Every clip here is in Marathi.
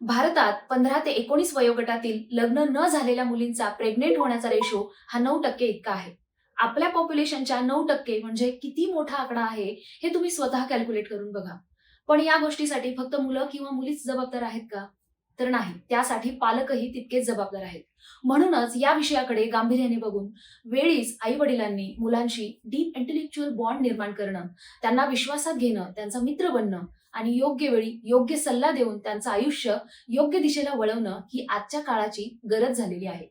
भारतात पंधरा ते एकोणीस वयोगटातील लग्न न झालेल्या मुलींचा प्रेग्नेंट होण्याचा रेशो हा नऊ टक्के इतका आहे. आपल्या पॉप्युलेशनच्या नऊ टक्के म्हणजे किती मोठा आकडा आहे हे तुम्ही स्वतः कॅल्क्युलेट करून बघा. पण या गोष्टीसाठी फक्त मुलं किंवा मुलीच जबाबदार आहेत का? तर नाही. त्यासाठी पालकही तितकेच जबाबदार आहेत. म्हणूनच या विषयाकडे गांभीर्याने बघून वेळीच आई वडिलांनी मुलांशी डीप इंटेलेक्च्युअल बॉन्ड निर्माण करणं त्यांना विश्वासात घेणं त्यांचा मित्र बनणं आणि योग्य वेळी योग्य सल्ला देऊन त्यांचं आयुष्य योग्य दिशेला वळवणं ही आजच्या काळाची गरज झालेली आहे.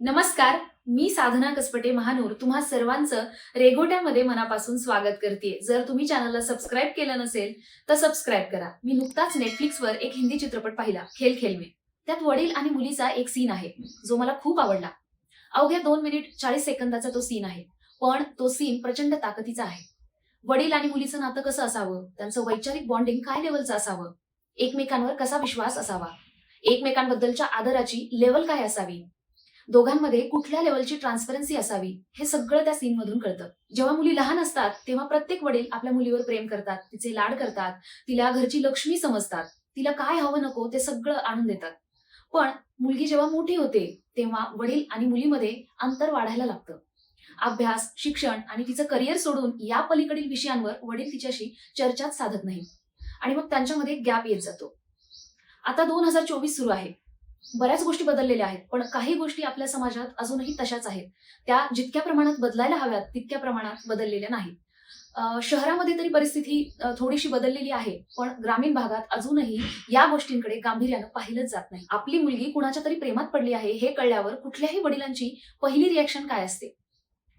नमस्कार मी साधना कसपटे महानूर. तुम्हा सर्वांचं रेगोट्यामध्ये मनापासून स्वागत करते जर तुम्ही चॅनलला सबस्क्राईब केलं नसेल तर सबस्क्राईब करा. मी नुकताच नेटफ्लिक्सवर एक हिंदी चित्रपट पाहिला खेल खेल में. त्यात वडील आणि मुलीचा एक सीन आहे जो मला खूप आवडला. अवघ्या दोन मिनिट चाळीस सेकंदाचा तो सीन आहे पण तो सीन प्रचंड ताकदीचा आहे. वडील आणि मुलीचं नातं कसं असावं? त्यांचं वैचारिक बॉन्डिंग काय लेवलचं असावं? एकमेकांवर कसा विश्वास असावा? एकमेकांबद्दलच्या आदराची लेवल काय असावी? दोघांमध्ये कुठल्या लेवलची ट्रान्सपरन्सी असावी? हे सगळं त्या सीन मधून कळतं. जेव्हा मुली लहान असतात तेव्हा प्रत्येक वडील आपल्या मुलीवर प्रेम करतात तिचे लाड करतात तिला घरची लक्ष्मी समजतात तिला काय हवं नको ते सगळं आणून देतात. पण मुलगी जेव्हा मोठी होते तेव्हा वडील आणि मुलीमध्ये अंतर वाढायला लागतं. अभ्यास शिक्षण आणि तिचं करिअर सोडून या पलीकडील विषयांवर वडील तिच्याशी चर्चाच साधत नाही आणि मग त्यांच्यामध्ये गॅप येत जातो. आता दोन हजार चोवीस सुरू आहे. बऱ्याच गोष्टी बदललेल्या आहेत पण काही गोष्टी आपल्या समाजात अजूनही तशाच आहेत. त्या जितक्या प्रमाणात बदलायला हव्यात तितक्या प्रमाणात बदललेल्या नाहीत. अं, शहरामध्ये तरी परिस्थिती थोडीशी बदललेली आहे पण ग्रामीण भागात अजूनही या गोष्टींकडे गांभीर्यानं पाहिलंच जात नाही. आपली मुलगी कुणाच्या तरी प्रेमात पडली आहे हे कळल्यावर कुठल्याही वडिलांची पहिली रिॲक्शन काय असते?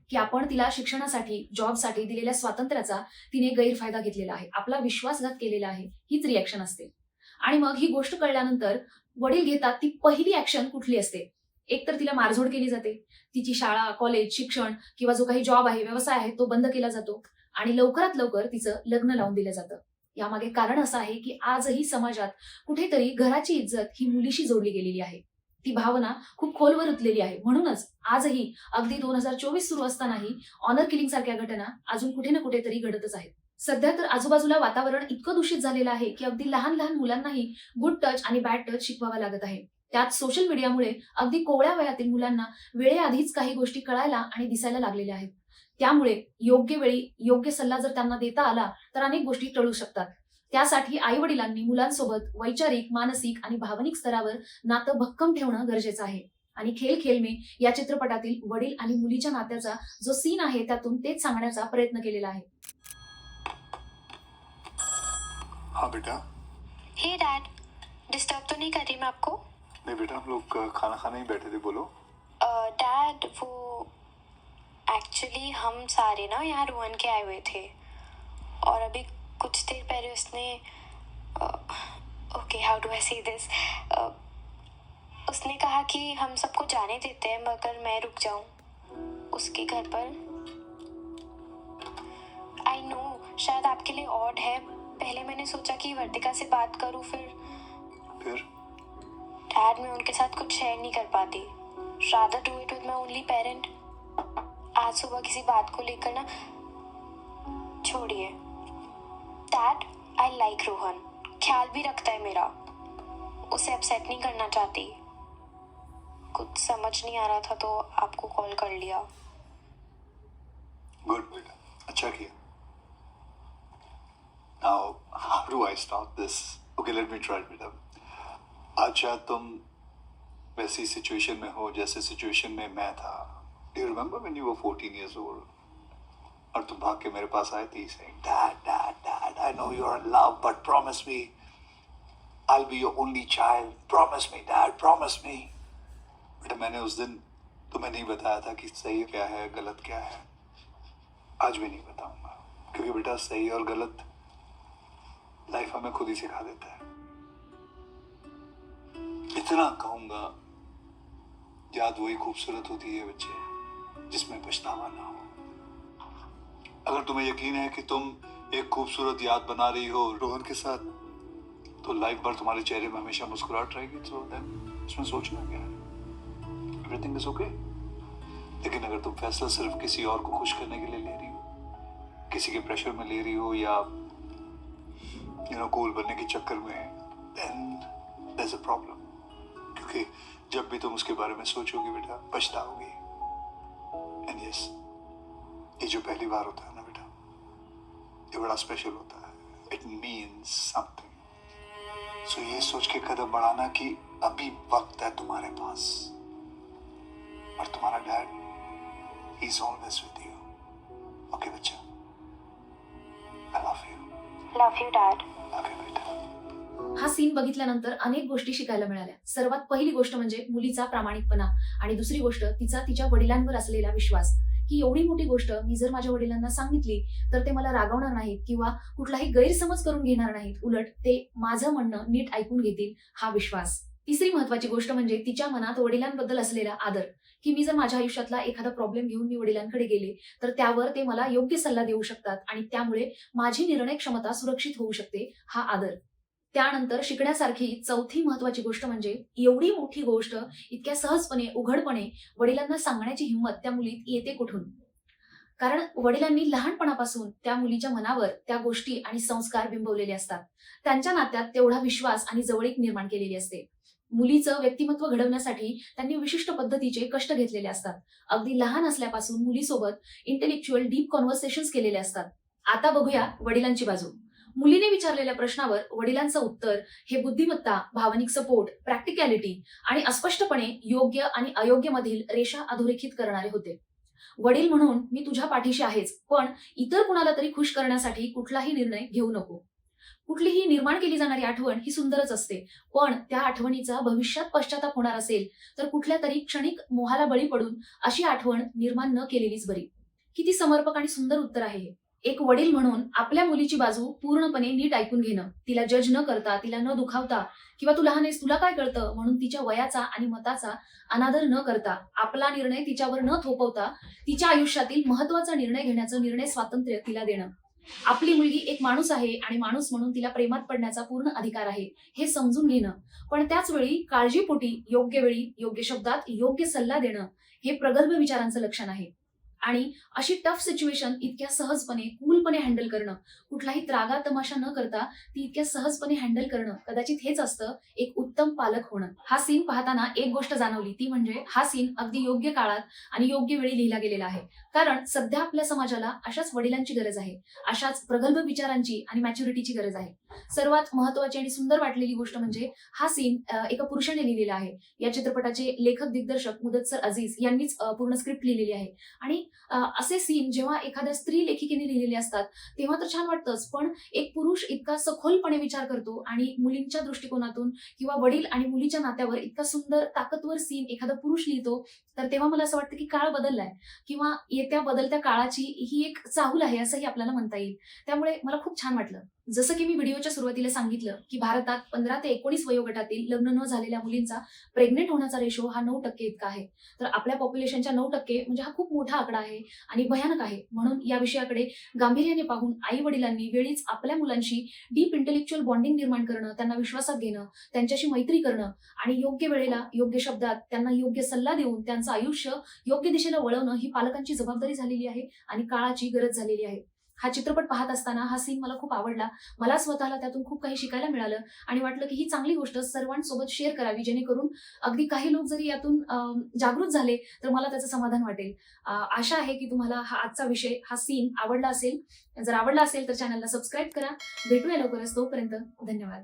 की आपण तिला शिक्षणासाठी जॉबसाठी दिलेल्या स्वातंत्र्याचा तिने गैरफायदा घेतलेला आहे. आपला विश्वासघात केलेला आहे. हीच रिॲक्शन असते. आणि मग ही गोष्ट कळल्यानंतर वडील घेतात ती पहिली ऍक्शन कुठली असते? एक तर तिला मारझोड केली जाते. तिची शाळा कॉलेज शिक्षण किंवा जो काही जॉब आहे व्यवसाय आहे तो बंद केला जातो आणि लवकरात लवकर तिचं लग्न लावून दिलं जातं. यामागे कारण असं आहे की आजही समाजात कुठेतरी घराची इज्जत ही मुलीशी जोडली गेलेली आहे. ती भावना खूप खोलवर रुतलेली आहे. म्हणूनच आजही अगदी दोन हजार चोवीस सुरू असतानाही ऑनर किलिंग सारख्या घटना अजून कुठे ना कुठेतरी घडतच आहेत. सध्या तर आजूबाजूला वातावरण इतकं दूषित झालेलं आहे की अगदी लहान लहान मुलांनाही गुड टच आणि बॅड टच शिकवावा लागत आहे. त्यात सोशल मीडियामुळे अगदी कोवळ्या वयातील मुलांना वेळेआधीच काही गोष्टी कळायला आणि दिसायला लागलेल्या आहेत. त्यामुळे योग्य वेळी योग्य सल्ला जर त्यांना देता आला तर अनेक गोष्टी टळू शकतात. त्यासाठी आई वडिलांनी मुलांसोबत वैचारिक मानसिक आणि भावनिक स्तरावर नातं भक्कम ठेवणं गरजेचं आहे. आणि खेल खेल में या चित्रपटातील वडील आणि मुलीच्या नात्याचा जो सीन आहे त्यातून तेच सांगण्याचा प्रयत्न केलेला आहे. हाँ बेटा। हे डैड डिस्टर्ब तो नहीं कर रही मैं आपको? नहीं बेटा हम लोग अ, खाना खाने ही बैठे थे बोलो। डैड वो एक्चुअली हम सारे ना यहाँ रोहन के आए हुए थे। और अभी कुछ देर पहले उसने okay how do I see this उसने कहा कि हम सबको जाने देते हैं मगर मैं रुक जाऊँ। उसके घर पर आई नो शायद आपके लिए ऑड है। पहले मैंने सोचा कि वर्तिका से बात करूँ फिर फिर? डैड मैं उनके साथ कुछ शेयर नहीं कर पाती। Rather do it with my only parent आज सुबह किसी बात को लेकर ना छोड़िए। डैड आई लाइक रोहन ख्याल भी रखता है मेरा। उसे अपसेट नहीं करना चाहती। कुछ समझ नहीं आ रहा था तो आपको कॉल कर लिया। गुड बेटा अच्छा KIA. Now how do I stop this okay let me try आज शायद तुम वैसी सिचुएशन में हो जैसे सिचुएशन में मैं था। You remember when you were 14 years old और तुम भाग के मेरे पास आए थे dad dad dad i know you're in love, but promise me i'll be your only child. Promise me, dad, promise me. बेटा, मैंने उस दिन तुम्हें नहीं बताया था कि सही क्या है, गलत क्या है। आज भी नहीं बताऊँगा, क्योंकि बेटा सही और गलत लाइफ हमें खुद ही सिखा देता है। इतना कहूँगा, याद वही खूबसूरत होती है बच्चे, जिसमें पछतावा ना हो। अगर तुम्हें यकीन है कि तुम एक खूबसूरत याद बना रही हो रोहन के साथ तो लाइफ भर तुम्हारे चेहरे में हमेशा मुस्कुराहट रहेगी तो देन इसमें सोचना क्या है? एवरीथिंग इज़ ओके लेकिन अगर तुम फैसला सिर्फ़ किसी और को खुश करने के लिए ले रही हो, किसी के प्रेशर में ले रही हो या यू नो कूल बनने के चक्कर में देन एज अ प्रॉब्लम क्योंकि जब भी तुम उसके बारे में सोचोगे बेटा, पछताओगे। एंड यस ये जो पहली बार होता है बड़ा स्पेशल होता. है इट मीन्स समथिंग सो ये सोच के कदम बढ़ाना कि अभी वक्त है तुम्हारे पास। और तुम्हारा dad is always with you okay बच्चा? I love you love you dad love you बेटा. हा सीन बघितल्यानंतर अनेक गोष्टी शिकायला मिळाल्या. सर्वात पहिली गोष्ट म्हणजे मुलीचा प्रामाणिकपणा आणि दुसरी गोष्ट तिचा तिच्या वडिलांवर असलेला विश्वास. की एवढी मोठी गोष्ट मी जर माझ्या वडिलांना सांगितली तर ते मला रागवणार नाहीत किंवा कुठलाही गैरसमज करून घेणार नाहीत. उलट ते माझं म्हणणं नीट ऐकून घेतील हा विश्वास. तिसरी महत्वाची गोष्ट म्हणजे तिच्या मनात वडिलांबद्दल असलेला आदर की मी जर माझ्या आयुष्यातला एखादा प्रॉब्लेम घेऊन मी वडिलांकडे गेले तर त्यावर ते मला योग्य सल्ला देऊ शकतात आणि त्यामुळे माझी निर्णय क्षमता सुरक्षित होऊ शकते हा आदर. त्यानंतर शिकण्यासारखी चौथी महत्वाची गोष्ट म्हणजे एवढी मोठी गोष्ट इतक्या सहजपणे उघडपणे वडिलांना सांगण्याची हिंमत त्या मुलीत येते कुठून? कारण वडिलांनी लहानपणापासून त्या मुलीच्या मनावर त्या गोष्टी आणि संस्कार बिंबवलेले असतात. त्यांच्या नात्यात तेवढा विश्वास आणि जवळीक निर्माण केलेली असते. मुलीचं व्यक्तिमत्व घडवण्यासाठी त्यांनी विशिष्ट पद्धतीचे कष्ट घेतलेले असतात. अगदी लहान असल्यापासून मुलीसोबत इंटेलेक्च्युअल डीप कॉन्व्हर्सेशन केलेले असतात. आता बघूया वडिलांची बाजू. मुलीने विचारलेल्या प्रश्नावर वडिलांचं उत्तर हे बुद्धिमत्ता भावनिक सपोर्ट प्रॅक्टिकॅलिटी आणि अस्पष्टपणे योग्य आणि अयोग्य मधील रेषा अधोरेखित करणारे होते. वडील म्हणून मी तुझ्या पाठीशी आहेच पण इतर कुणाला तरी खुश करण्यासाठी कुठलाही निर्णय घेऊ नको. कुठलीही निर्माण केली जाणारी आठवण ही सुंदरच असते पण त्या आठवणीचा भविष्यात पश्चाताप होणार असेल तर कुठल्या तरी क्षणिक मोहाला बळी पडून अशी आठवण निर्माण न केलेलीच बरी. किती समर्पक आणि सुंदर उत्तर आहे हे. एक वडील म्हणून आपल्या मुलीची बाजू पूर्णपणे नीट ऐकून घेणं. तिला जज न करता तिला न दुखावता किंवा तू लहान आहेस तुला काय कळतं? म्हणून तिच्या वयाचा आणि मताचा अनादर न करता आपला निर्णय तिच्यावर न थोपवता तिच्या आयुष्यातील महत्त्वाचा निर्णय घेण्याचं निर्णय स्वातंत्र्य तिला देणं. आपली मुलगी एक माणूस आहे आणि माणूस म्हणून तिला प्रेमात पडण्याचा पूर्ण अधिकार आहे हे समजून घेणं. पण त्याच वेळी काळजीपोटी योग्य वेळी योग्य शब्दात योग्य सल्ला देणं हे प्रगल्भ विचारांचं लक्षण आहे. आणि अशी टफ सिच्युएशन इतक्या सहजपणे कूलपणे हँडल करणं कुठलाही त्रागा तमाशा न करता ती इतक्या सहजपणे हँडल करणं कदाचित हेच असतं एक उत्तम पालक होणं. हा सीन पाहताना एक गोष्ट जाणवली ती म्हणजे हा सीन अगदी योग्य काळात आणि योग्य वेळी लिहिला गेलेला आहे. कारण सध्या आपल्या समाजाला अशाच वडिलांची गरज आहे अशाच प्रगल्भ विचारांची आणि मॅच्युरिटीची गरज आहे. सर्वात महत्वाची आणि सुंदर वाटलेली गोष्ट म्हणजे हा सीन एका पुरुषाने लिहिलेला आहे. या चित्रपटाचे लेखक दिग्दर्शक मुदतसर अझीज यांनीच पूर्ण स्क्रिप्ट लिहिलेली आहे. आणि असे सीन जेव्हा एखाद्या स्त्री लेखिकेने लिहिलेले असतात तेव्हा तर छान वाटतंच. पण एक पुरुष इतका सखोलपणे विचार करतो आणि मुलींच्या दृष्टिकोनातून किंवा वडील आणि मुलीच्या नात्यावर इतका सुंदर ताकदवर सीन एखादा पुरुष लिहितो तर तेव्हा मला असं वाटतं की काळ बदललाय. किंवा येत्या बदलत्या काळाची ही एक चाहूल आहे असंही आपल्याला म्हणता येईल. त्यामुळे मला खूप छान वाटलं. जसं की मी व्हिडिओच्या सुरुवातीला सांगितलं की भारतात पंधरा ते एकोणीस वयोगटातील लग्न न झालेल्या मुलींचा प्रेग्नेंट होण्याचा रेशो हा नऊ टक्के इतका आहे. तर आपल्या पॉप्युलेशनच्या नऊ टक्के म्हणजे हा खूप मोठा आकडा आहे आणि भयानक आहे. म्हणून या विषयाकडे गांभीर्याने पाहून आई वडिलांनी वेळीच आपल्या मुलांशी डीप इंटेलेक्च्युअल बॉन्डिंग निर्माण करणं त्यांना विश्वासात घेणं त्यांच्याशी मैत्री करणं आणि योग्य वेळेला योग्य शब्दात त्यांना योग्य सल्ला देऊन त्यांचं आयुष्य योग्य दिशेला वळवणं ही पालकांची जबाबदारी झालेली आहे आणि काळाची गरज झालेली आहे. हा चित्रपट पाहत असताना हा सीन मला खूप आवडला. मला स्वतःला त्यातून खूप काही शिकायला मिळालं आणि वाटलं की ही चांगली गोष्ट सर्वांसोबत शेअर करावी जेणेकरून अगदी काही लोक जरी यातून जागृत झाले तर मला त्याचं समाधान वाटेल. आशा आहे की तुम्हाला हा आजचा विषय हा सीन आवडला असेल. जर आवडला असेल तर चॅनलला सबस्क्राईब करा. भेटूया लवकरच तोपर्यंत. धन्यवाद.